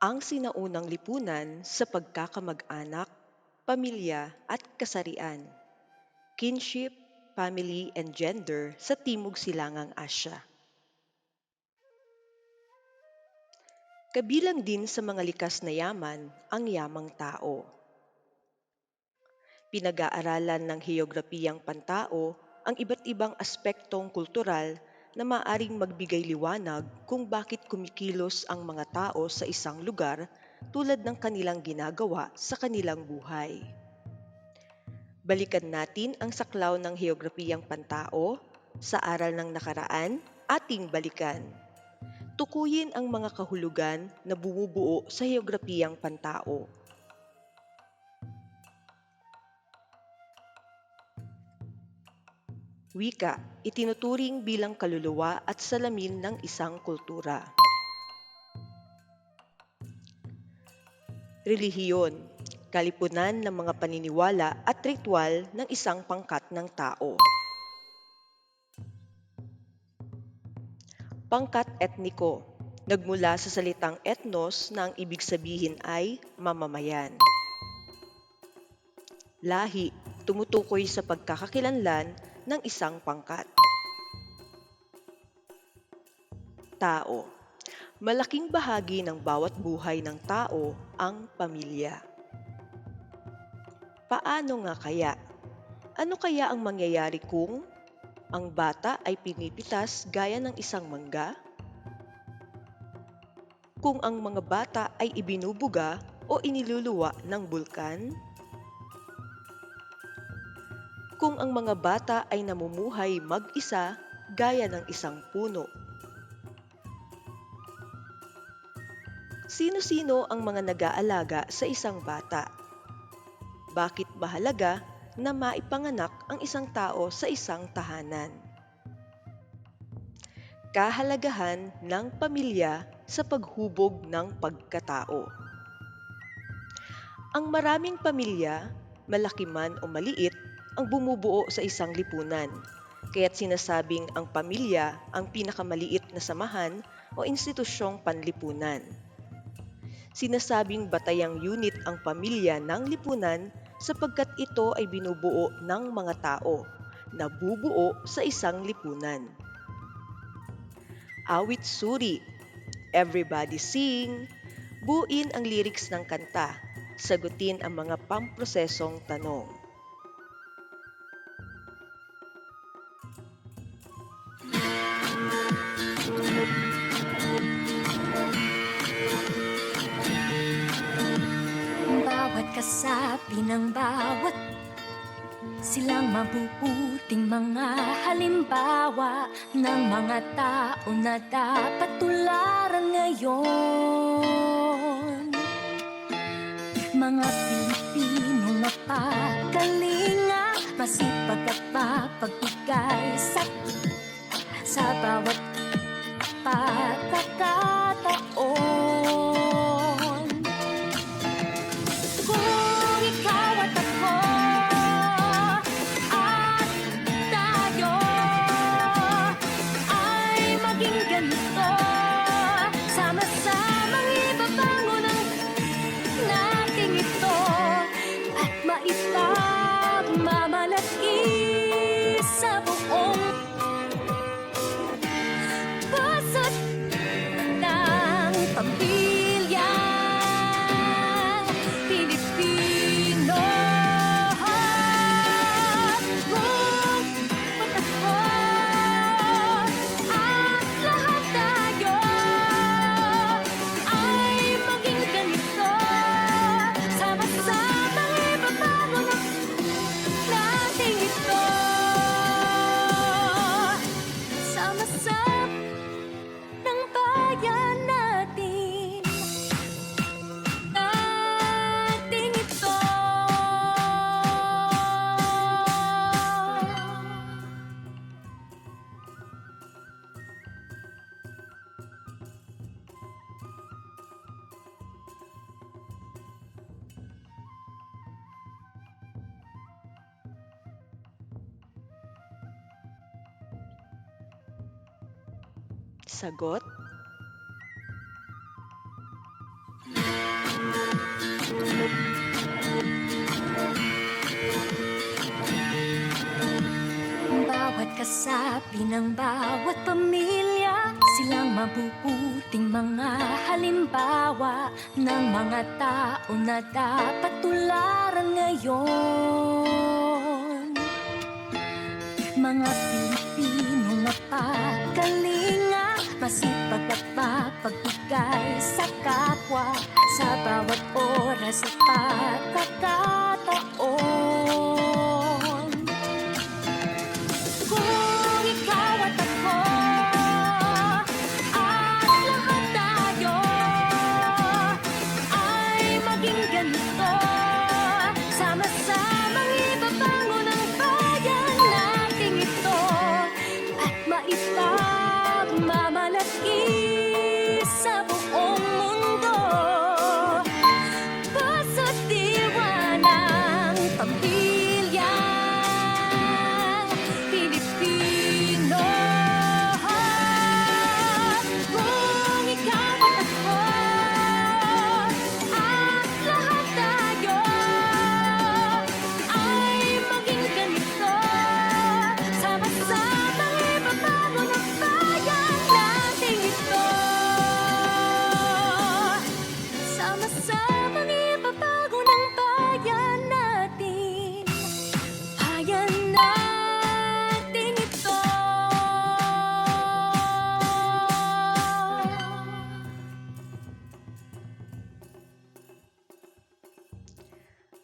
ang sinaunang lipunan sa pagkakamag-anak, pamilya at kasarian, kinship, family and gender sa Timog Silangang Asya. Kabilang din sa mga likas na yaman ang yamang tao. Pinag-aaralan ng heograpiyang pantao ang iba't ibang aspektong kultural na maaring magbigay liwanag kung bakit kumikilos ang mga tao sa isang lugar tulad ng kanilang ginagawa sa kanilang buhay. Balikan natin ang saklaw ng heograpiyang pantao sa aral ng nakaraan, ating balikan. Tukuyin ang mga kahulugan na bumubuo sa heograpiyang pantao. Wika, itinuturing bilang kaluluwa at salamin ng isang kultura. Relihiyon, kalipunan ng mga paniniwala at ritual ng isang pangkat ng tao. Pangkat etniko, nagmula sa salitang ethnos na ang ibig sabihin ay mamamayan. Lahi, tumutukoy sa pagkakakilanlan ng isang pangkat. Tao, malaking bahagi ng bawat buhay ng tao ang pamilya. Paano nga kaya? Ano kaya ang mangyayari kung ang bata ay pinipitas gaya ng isang mangga? Kung ang mga bata ay ibinubuga o iniluluwa ng bulkan? Kung ang mga bata ay namumuhay mag-isa gaya ng isang puno? Sino-sino ang mga nag-aalaga sa isang bata? Bakit mahalaga na maipanganak ang isang tao sa isang tahanan? Kahalagahan ng pamilya sa paghubog ng pagkatao. Ang maraming pamilya, malaki man o maliit, ang bumubuo sa isang lipunan. Kaya't sinasabing ang pamilya ang pinakamaliit na samahan o institusyong panlipunan. Sinasabing batayang unit ang pamilya ng lipunan sapagkat ito ay binubuo ng mga tao na bubuo sa isang lipunan. Awit suri, everybody sing, buin ang lyrics ng kanta, sagutin ang mga pamprosesong tanong. Kasapi ng bawat Silang mabubuting mga halimbawa Ng mga tao na dapat tularan ngayon. Mga Pilipino mapagalinga Masipag at mapagbigay sa, sa bawat pagkakataon sa buong oh, sun. Sagot? Bawat kasapi ng bawat pamilya Silang mabubuting mga halimbawa Ng mga tao na dapat tularan ngayon Mga Pilipino mapagalinga Masipag at mapagbigay sa kapwa Sa bawat oras at pagkakataon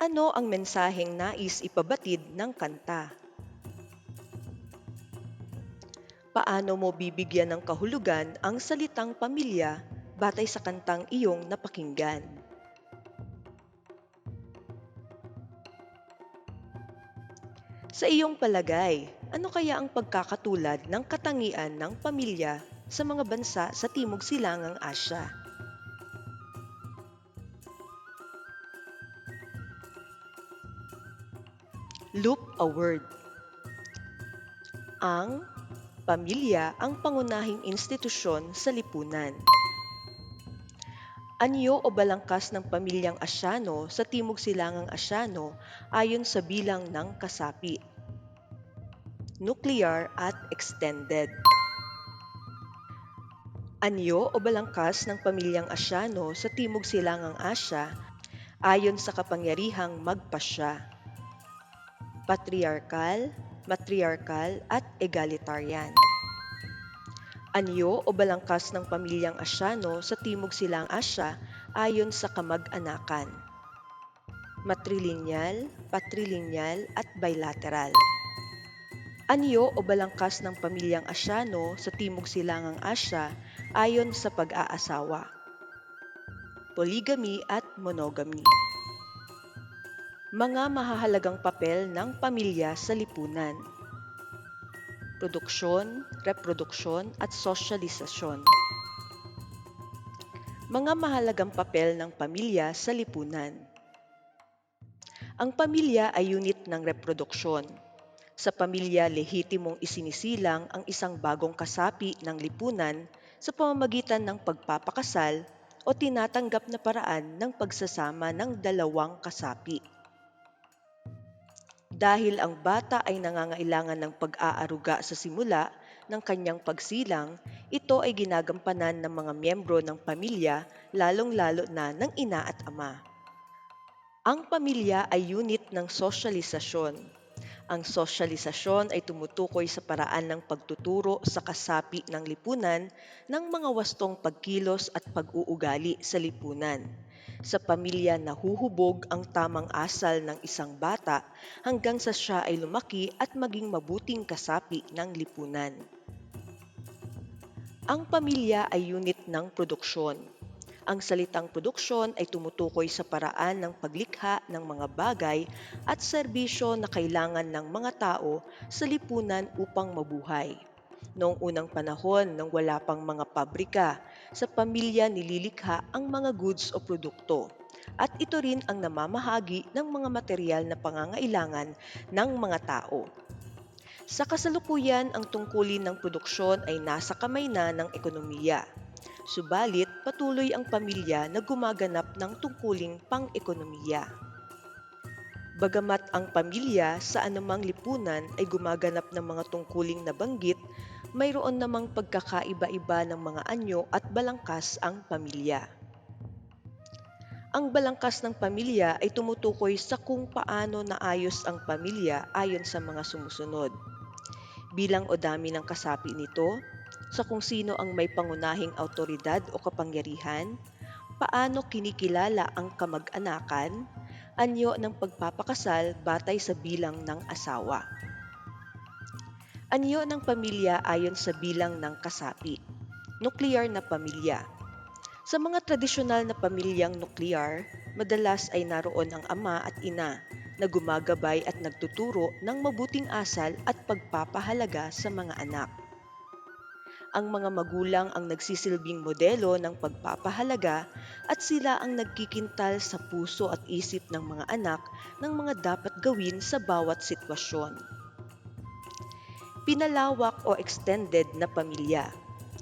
Ano ang mensaheng nais ipabatid ng kanta? Paano mo bibigyan ng kahulugan ang salitang pamilya batay sa kantang iyong napakinggan? Sa iyong palagay, ano kaya ang pagkakatulad ng katangian ng pamilya sa mga bansa sa Timog Silangang Asya? Loop a word. Ang pamilya ang pangunahing institusyon sa lipunan. Anyo o balangkas ng pamilyang Asyano sa Timog Silangang Asyano ayon sa bilang ng kasapi. Nuclear at extended. Anyo o balangkas ng pamilyang Asyano sa Timog Silangang Asya ayon sa kapangyarihang magpasya. Patriarkal, matriarkal at egalitarian. Anyo o balangkas ng pamilyang Asyano sa Timog Silang Asya ayon sa kamag-anakan. Matrilineal, patrilineal at bilateral. Anyo o balangkas ng pamilyang Asyano sa Timog Silangang Asya ayon sa pag-aasawa. Polygamy at monogamy. Mga mahahalagang papel ng pamilya sa lipunan. Produksyon, reproduksyon at sosyalisasyon. Mga mahalagang papel ng pamilya sa lipunan. Ang pamilya ay unit ng reproduksyon. Sa pamilya, lehitimong isinisilang ang isang bagong kasapi ng lipunan sa pamamagitan ng pagpapakasal o tinatanggap na paraan ng pagsasama ng dalawang kasapi. Dahil ang bata ay nangangailangan ng pag-aaruga sa simula ng kanyang pagsilang, ito ay ginagampanan ng mga miyembro ng pamilya, lalong-lalo na ng ina at ama. Ang pamilya ay unit ng sosyalisasyon. Ang sosyalisasyon ay tumutukoy sa paraan ng pagtuturo sa kasapi ng lipunan ng mga wastong pagkilos at pag-uugali sa lipunan. Sa pamilya nahuhubog ang tamang asal ng isang bata hanggang sa siya ay lumaki at maging mabuting kasapi ng lipunan. Ang pamilya ay unit ng produksyon. Ang salitang produksyon ay tumutukoy sa paraan ng paglikha ng mga bagay at serbisyo na kailangan ng mga tao sa lipunan upang mabuhay. Noong unang panahon nang wala pang mga pabrika, sa pamilya nililikha ang mga goods o produkto. At ito rin ang namamahagi ng mga material na pangangailangan ng mga tao. Sa kasalukuyan, ang tungkulin ng produksyon ay nasa kamay na ng ekonomiya. Subalit, patuloy ang pamilya na gumaganap ng tungkuling pang-ekonomiya. Bagamat ang pamilya sa anumang lipunan ay gumaganap ng mga tungkuling nabanggit, mayroon namang pagkakaiba-iba ng mga anyo at balangkas ang pamilya. Ang balangkas ng pamilya ay tumutukoy sa kung paano naayos ang pamilya ayon sa mga sumusunod. Bilang o dami ng kasapi nito, sa kung sino ang may pangunahing autoridad o kapangyarihan, paano kinikilala ang kamag-anakan, anyo ng pagpapakasal batay sa bilang ng asawa. Anyo ng pamilya ayon sa bilang ng kasapi. Nuklear na pamilya. Sa mga tradisyonal na pamilyang nuklear, madalas ay naroon ang ama at ina na gumagabay at nagtuturo ng mabuting asal at pagpapahalaga sa mga anak. Ang mga magulang ang nagsisilbing modelo ng pagpapahalaga at sila ang nagkikintal sa puso at isip ng mga anak ng mga dapat gawin sa bawat sitwasyon. Pinalawak o extended na pamilya.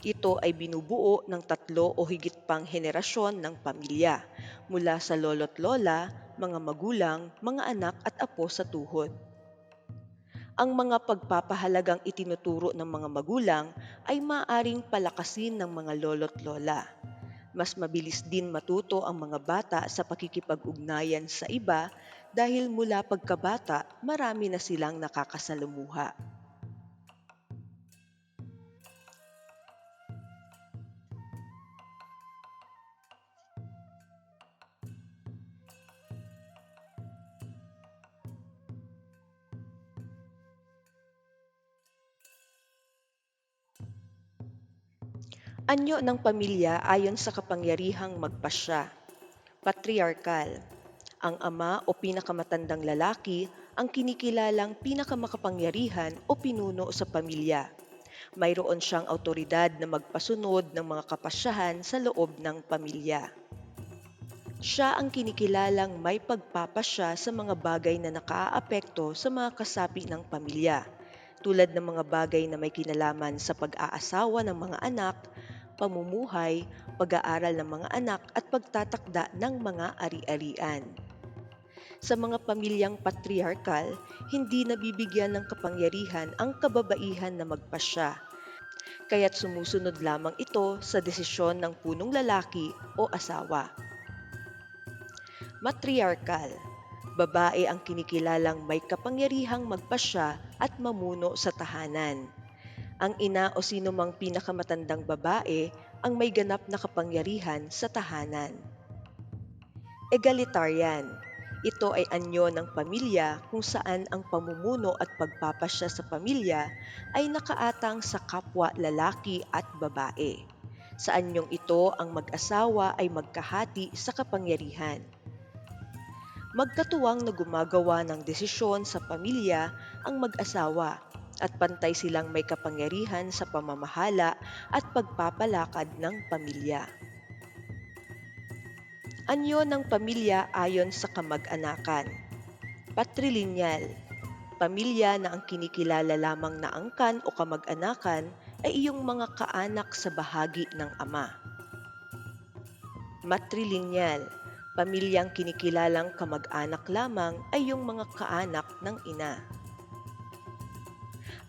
Ito ay binubuo ng tatlo o higit pang henerasyon ng pamilya, mula sa lolo't lola, mga magulang, mga anak at apo sa tuhod. Ang mga pagpapahalagang itinuturo ng mga magulang ay maaring palakasin ng mga lolo't lola. Mas mabilis din matuto ang mga bata sa pakikipag-ugnayan sa iba dahil mula pagkabata marami na silang nakakasalumuha. Anyo ng pamilya ayon sa kapangyarihang magpasya. Patriarkal. Ang ama o pinakamatandang lalaki ang kinikilalang pinakamakapangyarihan o pinuno sa pamilya. Mayroon siyang autoridad na magpasunod ng mga kapasyahan sa loob ng pamilya. Siya ang kinikilalang may pagpapasya sa mga bagay na nakaaapekto sa mga kasapi ng pamilya, tulad ng mga bagay na may kinalaman sa pag-aasawa ng mga anak, pamumuhay, pag-aaral ng mga anak at pagtatakda ng mga ari-arian. Sa mga pamilyang patriarkal, hindi nabibigyan ng kapangyarihan ang kababaihan na magpasya, kaya't sumusunod lamang ito sa desisyon ng punong lalaki o asawa. Matriarkal. Babae ang kinikilalang may kapangyarihang magpasya at mamuno sa tahanan. Ang ina o sino mang pinakamatandang babae ang may ganap na kapangyarihan sa tahanan. Egalitarian. Ito ay anyo ng pamilya kung saan ang pamumuno at pagpapasya sa pamilya ay nakaatang sa kapwa lalaki at babae. Sa anyong ito, ang mag-asawa ay magkahati sa kapangyarihan magkatuwang na gumagawa ng desisyon sa pamilya ang mag-asawa at pantay silang may kapangyarihan sa pamamahala at pagpapalakad ng pamilya. Anyo ng pamilya ayon sa kamag-anakan. Patrilineal. Pamilya na ang kinikilala lamang na angkan o kamag-anakan ay iyong mga kaanak sa bahagi ng ama. Matrilineal Pamilyang kinikilalang kamag-anak lamang ay yung mga kaanak ng ina.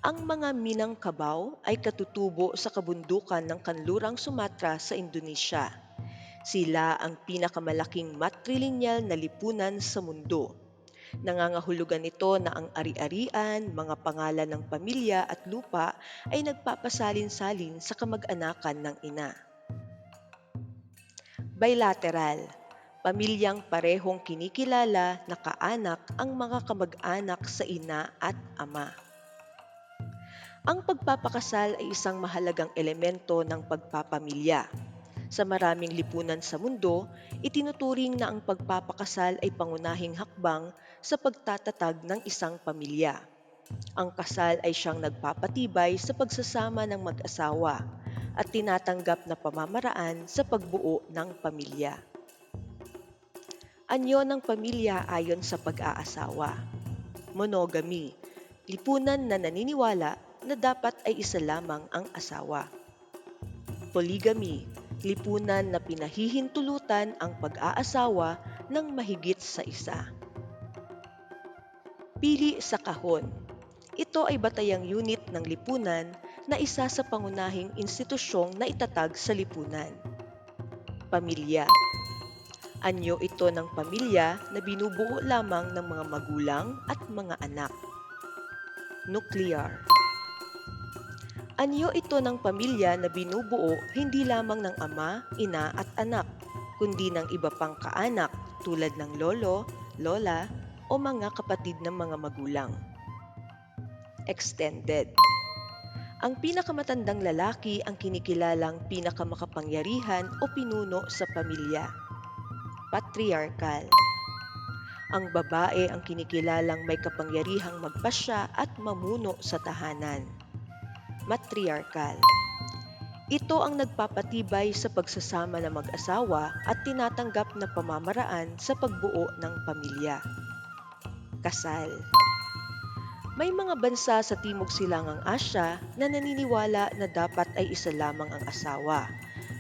Ang mga Minangkabau ay katutubo sa kabundukan ng kanlurang Sumatra sa Indonesia. Sila ang pinakamalaking matrilineal na lipunan sa mundo. Nangangahulugan ito na ang ari-arian, mga pangalan ng pamilya at lupa ay nagpapasalin-salin sa kamag-anakan ng ina. Bilateral pamilyang parehong kinikilala na kaanak ang mga kamag-anak sa ina at ama. Ang pagpapakasal ay isang mahalagang elemento ng pagpapamilya. Sa maraming lipunan sa mundo, itinuturing na ang pagpapakasal ay pangunahing hakbang sa pagtatatag ng isang pamilya. Ang kasal ay siyang nagpapatibay sa pagsasama ng mag-asawa at tinatanggap na pamamaraan sa pagbuo ng pamilya. Anyo ng pamilya ayon sa pag-aasawa. Monogamy. Lipunan na naniniwala na dapat ay isa lamang ang asawa. Polygamy. lipunan na pinahihintulutan ang pag-aasawa ng mahigit sa isa. Pili sa kahon. Ito ay batayang unit ng lipunan na isa sa pangunahing institusyong na itatag sa lipunan. Pamilya. Anyo ito ng pamilya na binubuo lamang ng mga magulang at mga anak. Nuclear. Anyo ito ng pamilya na binubuo hindi lamang ng ama, ina at anak, kundi ng iba pang kaanak tulad ng lolo, lola o mga kapatid ng mga magulang. Extended. Ang pinakamatandang lalaki ang kinikilalang pinakamakapangyarihan o pinuno sa pamilya. Patriarchal. Ang babae ang kinikilalang may kapangyarihang magpasya at mamuno sa tahanan. Matriarchal. Ito ang nagpapatibay sa pagsasama ng mag-asawa at tinatanggap na pamamaraan sa pagbuo ng pamilya. Kasal. May mga bansa sa Timog Silangang Asya na naniniwala na dapat ay isa lamang ang asawa,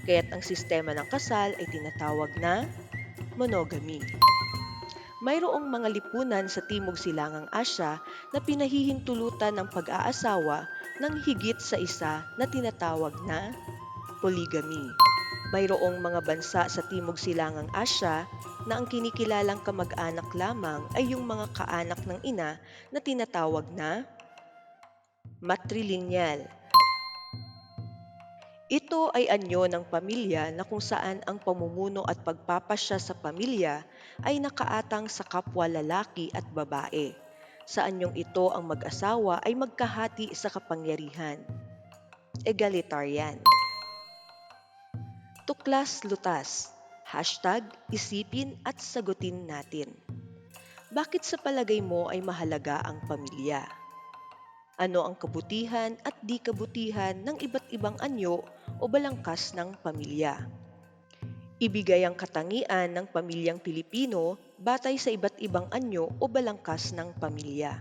kaya't ang sistema ng kasal ay tinatawag na monogamy. Mayroong mga lipunan sa Timog Silangang Asya na pinahihintulutan ng pag-aasawa ng higit sa isa na tinatawag na polygamy. Mayroong mga bansa sa Timog Silangang Asya na ang kinikilalang kamag-anak lamang ay yung mga kaanak ng ina na tinatawag na matrilineal. Ito ay anyo ng pamilya na kung saan ang pamumuno at pagpapasya sa pamilya ay nakaatang sa kapwa lalaki at babae. Sa anyong ito ang mag-asawa ay magkahati sa kapangyarihan. Egalitarian. Tuklas Lutas Hashtag isipin at sagutin natin. Bakit sa palagay mo ay mahalaga ang pamilya? Ano ang kabutihan at di kabutihan ng iba't ibang anyo o balangkas ng pamilya? Ibigay ang katangian ng pamilyang Pilipino batay sa iba't ibang anyo o balangkas ng pamilya.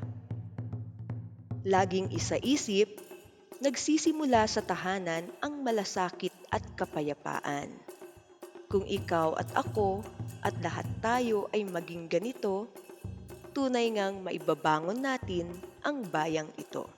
Laging isaisip, nagsisimula sa tahanan ang malasakit at kapayapaan. Kung ikaw at ako at lahat tayo ay maging ganito, tunay ngang maibabangon natin ang bayang ito.